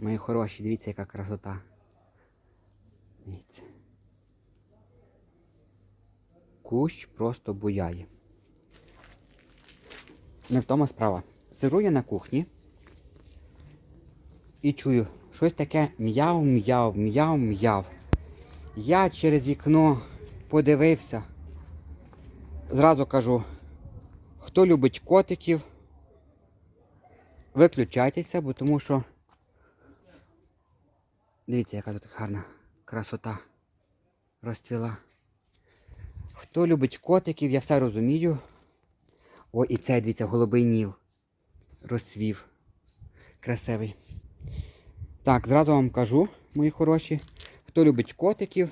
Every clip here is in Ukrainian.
Мої хороші, дивіться, яка красота. Дивіться. Кущ просто буяє. Не в тому справа. Сижу я на кухні і чую, щось таке м'яв, м'яв, м'яв, м'яв. Я через вікно подивився. Зразу кажу, хто любить котиків, виключайтеся, бо тому що. Дивіться, яка тут гарна красота розцвіла. Хто любить котиків, я все розумію. О, і цей, дивіться, голубий ніл. Розцвів. Красивий. Так, зразу вам кажу, мої хороші. Хто любить котиків,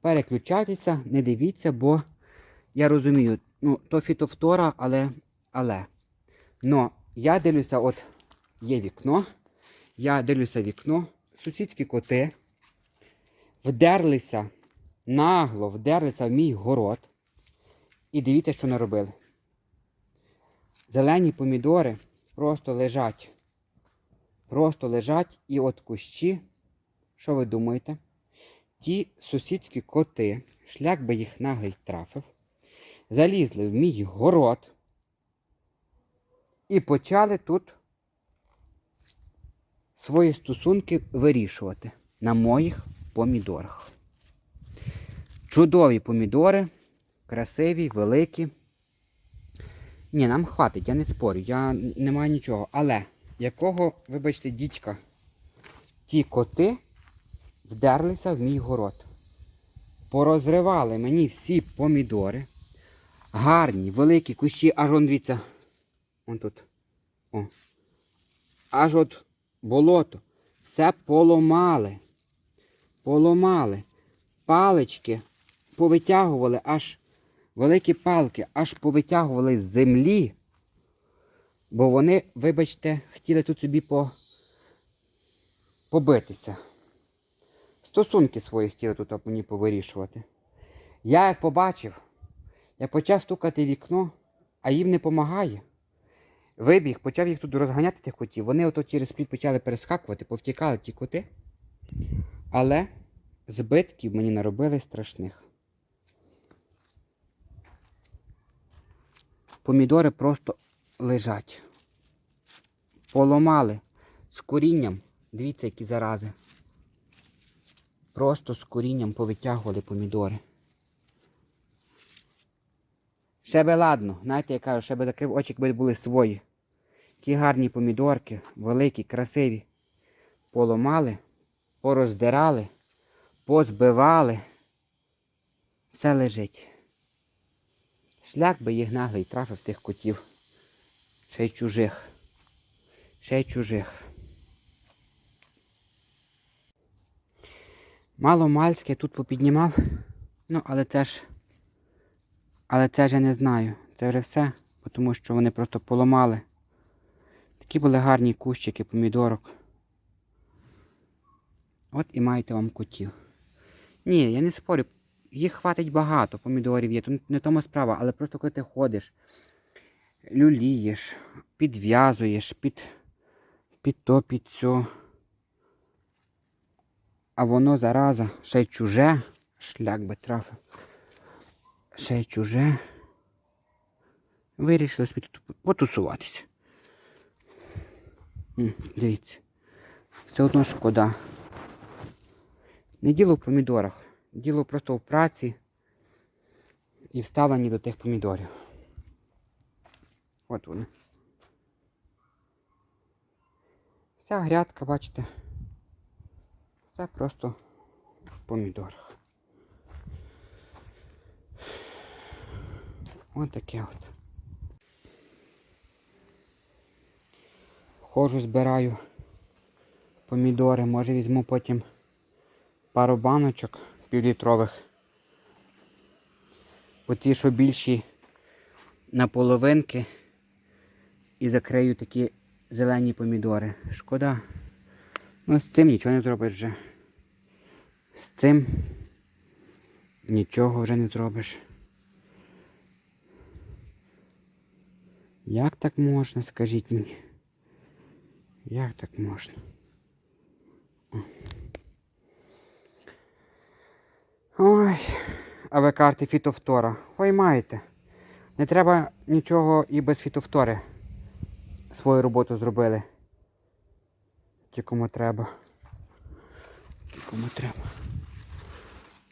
переключайтеся, не дивіться, бо я розумію, ну, то фітофтора, але. але. Но я дивлюся, от є вікно. Я дивлюся вікно. Сусідські коти вдерлися, нагло вдерлися в мій город. І дивіться, що наробили. Зелені помідори просто лежать. Просто лежать і от кущі. Що ви думаєте? Ті сусідські коти, шлях би їх наглий трафив, залізли в мій город і почали тут свої стосунки вирішувати на моїх помідорах. Чудові помідори, красиві, великі. Ні, нам хватить, я не спорю, я не маю нічого. Але якого, вибачте, дідька, ті коти вдерлися в мій город. Порозривали мені всі помідори. Гарні, великі кущі, аж он дивіться. Вон тут. О. Аж от болото. Все поломали. Поломали. Палички повитягували, аж великі палки, аж повитягували з землі. Бо вони, вибачте, хотіли тут собі по... побитися. Стосунки свої хотіли тут мені повирішувати. Я як побачив, як почав стукати вікно, а їм не допомагає. Вибіг, почав їх тут розганяти тих котів. Вони ото через плід почали перескакувати, повтікали ті коти. Але збитків мені наробили страшних. Помідори просто лежать. Поломали з корінням. Дивіться, які зарази. Просто з корінням повитягували помідори. Ще би ладно, знаєте, я кажу, ще би закрив очі, якби були свої. Ті гарні помідорки, великі, красиві. Поломали, пороздирали, позбивали. Все лежить. Шлях би їх наглий трафив тих котів. Ще й чужих. Ще й чужих. Мало мальське тут попіднімав. Ну, але це ж. Але це ж я не знаю. Це вже все, тому що вони просто поламали. Такі були гарні кущики помідорок. От і маєте вам котів. Ні, я не спорю, їх хватить багато, помідорів є. Тут не тому справа, але просто коли ти ходиш, люлієш, підв'язуєш, під, під то, під цю. А воно зараза ще й чуже, шлях би трафив. Ще й чуже. Вирішили собі потусуватися. Дивіться. Все одно шкода. Не діло в помідорах. Діло просто в праці і вставленні до тих помідорів. От вони. Вся грядка, бачите, це просто в помідорах. Ось таке от. Ходжу, збираю помідори, може візьму потім пару баночок півлітрових. Оті, що більші на половинки і закрию такі зелені помідори. Шкода. Ну з цим нічого не зробиш вже. З цим нічого вже не зробиш. Як так можна, скажіть мені? Як так можна? Ой, а ви карти фітофтора. Ой маєте. Не треба нічого і без фітофтори. Свою роботу зробили. Ті кому треба. Ті кому треба.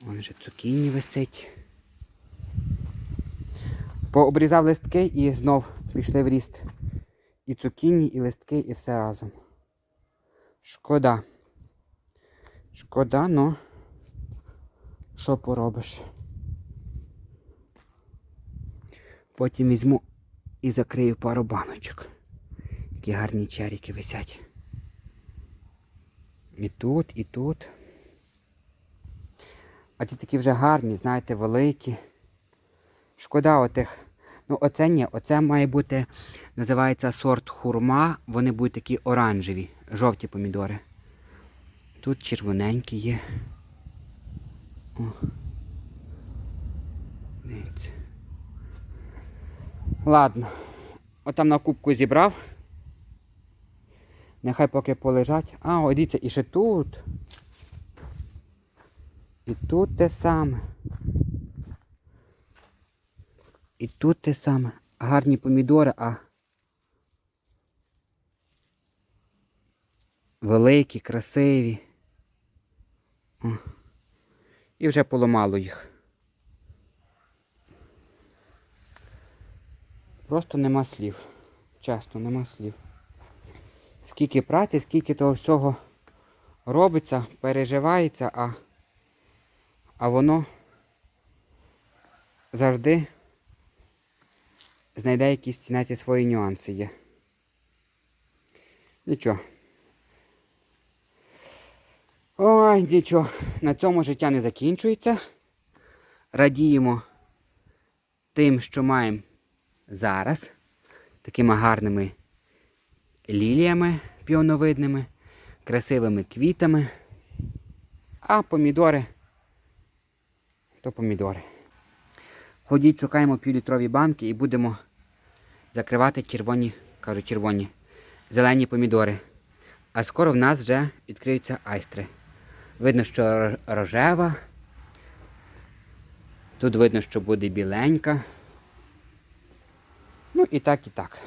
Вон же цукіні висить. Пообрізав листки і знов пішли в ріст. І цукіні, і листки, і все разом. Шкода. Шкода, ну. Що поробиш? Потім візьму і закрию пару баночок. Які гарні чарики висять. І тут, і тут. А ті такі вже гарні, знаєте, великі. Шкода отих. Ну, оце ні, оце має бути, називається сорт хурма. Вони будуть такі оранжеві, жовті помідори. Тут червоненькі є. О. Дивіться. Ладно. Отам на кубку зібрав. Нехай поки полежать. А, о, дивіться, і ще тут. І тут те саме. І тут те саме. Гарні помідори, а. Великі, красиві. О. І вже поламало їх. Просто нема слів. Часто нема слів. Скільки праці, скільки того всього робиться, переживається, а, а воно завжди знайде якісь знаєте, свої нюанси є. Нічого. Ой, нічого. На цьому життя не закінчується. Радіємо тим, що маємо зараз. Такими гарними ліліями піоновидними, красивими квітами. А помідори то помідори. Ходіть, шукаємо півлітрові банки і будемо закривати червоні, кажу червоні, зелені помідори. А скоро в нас вже відкриються айстри. Видно, що рожева. Тут видно, що буде біленька. Ну і так, і так.